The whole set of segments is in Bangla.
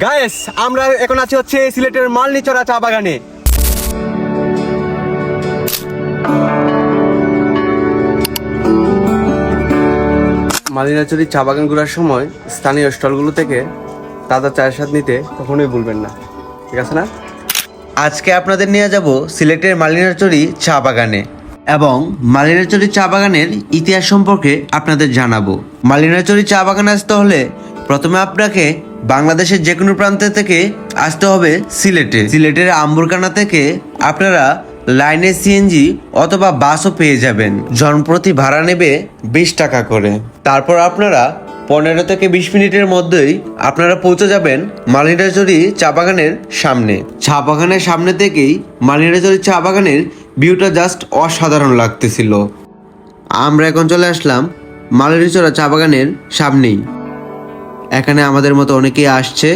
গায়েস আমরা এখন আছি হচ্ছে সিলেটের মালনিচরা চা বাগানে। মালিনাচুরি চা বাগান ঘোরার সময় স্থানীয় স্টলগুলো থেকে তাজা চায়ের স্বাদ নিতে কখনোই ভুলবেন না। ঠিক আছে না? আজকে আপনাদের নিয়ে যাব সিলেটের মালিনাচুরি চা বাগানে এবং মালিনাচুরি চা বাগানের ইতিহাস সম্পর্কে আপনাদের জানাব। মালিনাচুরি চা বাগানে আসতে হলে প্রথমে আপনাকে বাংলাদেশের যে কোনো প্রান্ত থেকে আসতে হবে সিলেটে। সিলেটের আম্বুরকানা থেকে আপনারা লাইনে সিএনজি অথবা বাসও পেয়ে যাবেন। জনপ্রতি ভাড়া নেবে বিশ টাকা করে। তারপর আপনারা পনেরো থেকে বিশ মিনিটের মধ্যেই আপনারা পৌঁছে যাবেন মালিনাচুরি চা বাগানের সামনে। চা বাগানের সামনে থেকেই মালিনাচুরি চা বাগানের ভিউটা জাস্ট অসাধারণ লাগতেছিল। আমরা এখন চলে আসলাম মালিনাচুরা চা বাগানের সামনেই। এখানে আমাদের মতো অনেকেই আসছে।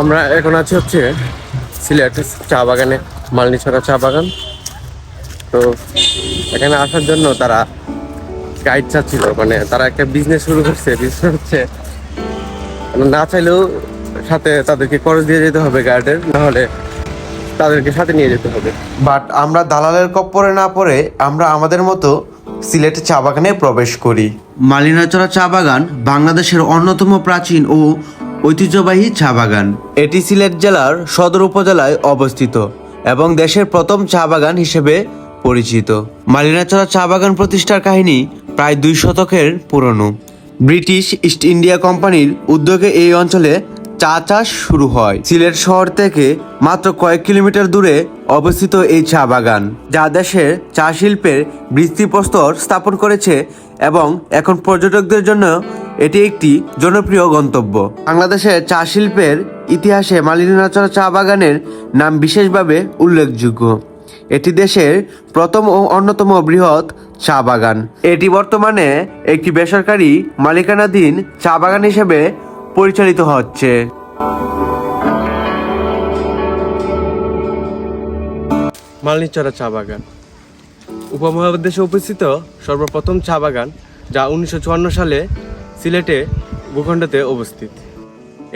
আমরা এখন আছি হচ্ছে সিলেট চা বাগানে, মালনিছড়া চা বাগান। তো এখানে আসার জন্য তারা গাইড চাচ্ছিল মানে তারা একটা বিজনেস শুরু করছে। বিজনেস হচ্ছে, না চাইলেও সাথে তাদেরকে খরচ দিয়ে যেতে হবে গাইডের নাহলে তাদেরকে সাথে নিয়ে যেতে হবে। বাট আমরা দালালের কপ্পরে না পড়ে আমরা আমাদের মতো সিলেট চা বাগানে প্রবেশ করি। মালিনাচড়া চা বাগান বাংলাদেশের অন্যতম প্রাচীন ও ঐতিহ্যবাহী চা বাগান। এটি সিলেট জেলার সদর উপজেলায় অবস্থিত এবং দেশের প্রথম চা বাগান হিসেবে পরিচিত। মালিনাচড়া চা বাগান প্রতিষ্ঠার কাহিনী প্রায় দুই শতকের পুরনো। ব্রিটিশ ইস্ট ইন্ডিয়া কোম্পানির উদ্যোগে এই অঞ্চলে চা চাষ শুরু হয়। সিলেট শহর থেকে মাত্র কয়েক কিলোমিটার দূরে অবস্থিত এই চা বাগান, যা দেশের চা শিল্পের বৃত্তিপ্রস্তর স্থাপন করেছে এবং এখন পর্যটকদের জন্য এটি একটি জনপ্রিয় গন্তব্য। বাংলাদেশের চা শিল্পের ইতিহাসে মালিনাচর চা বাগানের নাম বিশেষভাবে উল্লেখযোগ্য। এটি দেশের প্রথম ও অন্যতম বৃহৎ চা বাগান। এটি বর্তমানে একটি বেসরকারি মালিকানাধীন চা বাগান হিসেবে পরিচালিত হচ্ছে। মালনিচরা চা বাগান। উপমহাদেশে উপস্থিত সর্বপ্রথম চা বাগান, যা উনিশশো চুয়ান্ন সালে সিলেটে ভূখণ্ডতে অবস্থিত।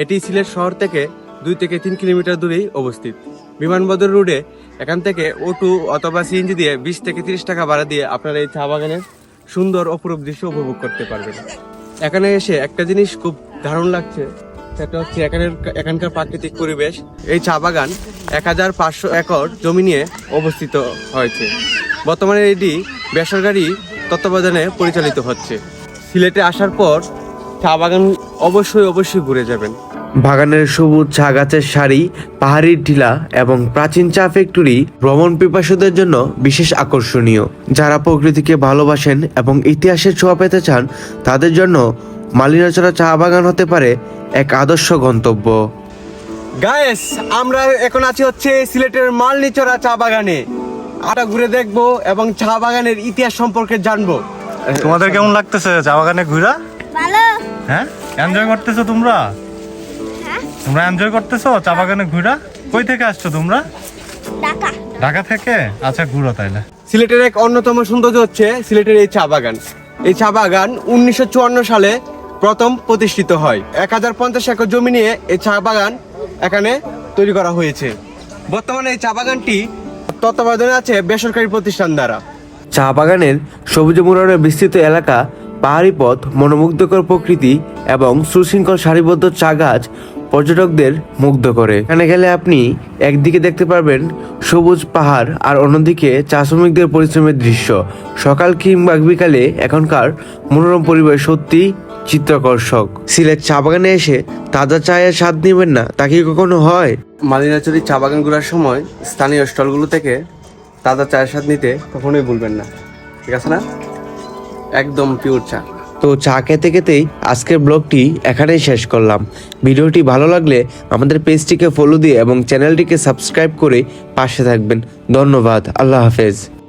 এটি সিলেট শহর থেকে দুই থেকে তিন কিলোমিটার দূরেই অবস্থিত। বিমানবন্দর রোডে এখান থেকে অটো অথবা সিএনজি দিয়ে বিশ থেকে তিরিশ টাকা ভাড়া দিয়ে আপনারা এই চা বাগানের সুন্দর অপরূপ দৃশ্য উপভোগ করতে পারবেন। এখানে এসে একটা জিনিস খুব দারুণ লাগছে সেটা হচ্ছে এখানের এখানকার প্রাকৃতিক পরিবেশ। এই চা বাগান এক হাজার পাঁচশো একর জমি নিয়ে অবস্থিত হয়েছে। বর্তমানে এটি বেসরকারি তত্ত্বাবধানে পরিচালিত হচ্ছে। সিলেটে আসার পর চা বাগান অবশ্যই অবশ্যই ঘুরে যাবেন। বাগানের সবুজ চা গাছের সারি পাহাড়ির টিলা এবং প্রাচীন চা ফ্যাক্টরি ভ্রমণ পিপাসুদের জন্য বিশেষ আকর্ষণীয়। যারা প্রকৃতিকে ভালোবাসেন এবং ইতিহাসের ছোঁয়া পেতে চান, তাদের জন্য মালিনাচড়া চা বাগান হতে পারে এক আদর্শ গন্তব্য। গায়েস আমরা এখন আছি হচ্ছে সিলেটের মালনিচরা চা বাগানে। আটা ঘুরে দেখব এবং চা বাগানের ইতিহাস সম্পর্কে জানব। তোমাদের কেমন লাগতেছে চা বাগানে ঘুরা? ভালো। হ্যাঁ? এনজয় করতেছো তোমরা? হ্যাঁ। তোমরা এনজয় করতেছো চা বাগানে ঘুরা? কই থেকে আসছো তোমরা? টাকা ঢাকা থেকে? আচ্ছা ঘুরো তাইলে। সিলেটের এক অন্যতম সৌন্দর্য হচ্ছে সিলেটের এই চা বাগান। এই চা বাগান উনিশশো চুয়ান্ন সালে প্রথম প্রতিষ্ঠিত হয়। এক হাজার পঞ্চাশ একর জমি নিয়ে এই চা বাগান এখানে তৈরি করা হয়েছে। বর্তমানে এই চা বাগানটি তত্ত্বাবধানে আছে বেসরকারি প্রতিষ্ঠান দ্বারা। চা বাগানের সবুজ মুরানের বিস্তৃত এলাকা, পাহাড়ি পথ, মনোমুগ্ধকর প্রকৃতি এবং সুশৃঙ্খল সারিবদ্ধ চা গাছ পর্যটকদের মুগ্ধ করে। এখানে গেলে আপনি একদিকে দেখতে পারবেন সবুজ পাহাড় আর অন্যদিকে চা শ্রমিকদের পরিশ্রমের দৃশ্য। সকাল কিংবা বিকালে এখনকার মনোরম পরিবেশ সত্যি চিত্তাকর্ষক সিলেট চা বাগানে এসে তাজা চায়ের স্বাদ নেবেন না, তা কি কখনো হয়? মালিনাচুরি চা বাগান ঘোরার সময় স্থানীয় স্টলগুলো থেকে তাজা চায়ের স্বাদ নিতে কখনোই ভুলবেন না। ঠিক আছে না? একদম পিওর চা। তো চা খেতে খেতেই আজকের ব্লগটি এখানেই শেষ করলাম। ভিডিওটি ভালো লাগলে আমাদের পেজটিকে ফলো দিয়ে এবং চ্যানেলটিকে সাবস্ক্রাইব করে পাশে থাকবেন। ধন্যবাদ। আল্লাহ হাফেজ।